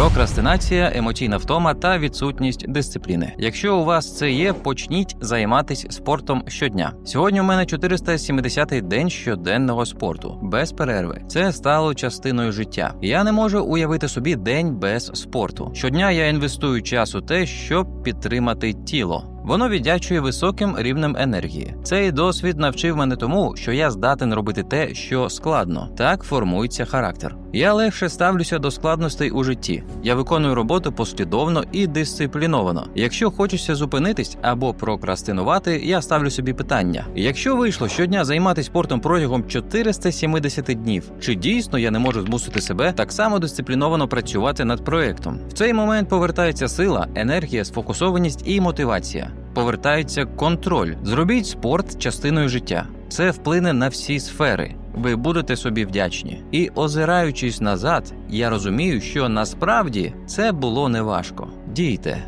Прокрастинація, емоційна втома та відсутність дисципліни. Якщо у вас це є, почніть займатися спортом щодня. Сьогодні у мене 470-й день щоденного спорту без перерви. Це стало частиною життя. Я не можу уявити собі день без спорту. Щодня я інвестую час у те, щоб підтримати тіло. Воно віддячує високим рівнем енергії. Цей досвід навчив мене тому, що я здатен робити те, що складно. Так формується характер. Я легше ставлюся до складностей у житті. Я виконую роботу послідовно і дисципліновано. Якщо хочеться зупинитись або прокрастинувати, я ставлю собі питання: якщо вийшло щодня займатися спортом протягом 470 днів, чи дійсно я не можу змусити себе так само дисципліновано працювати над проектом? В цей момент повертається сила, енергія, сфокусованість і мотивація. Повертається контроль. Зробіть спорт частиною життя. Це вплине на всі сфери. Ви будете собі вдячні. І озираючись назад, я розумію, що насправді це було неважко. Дійте,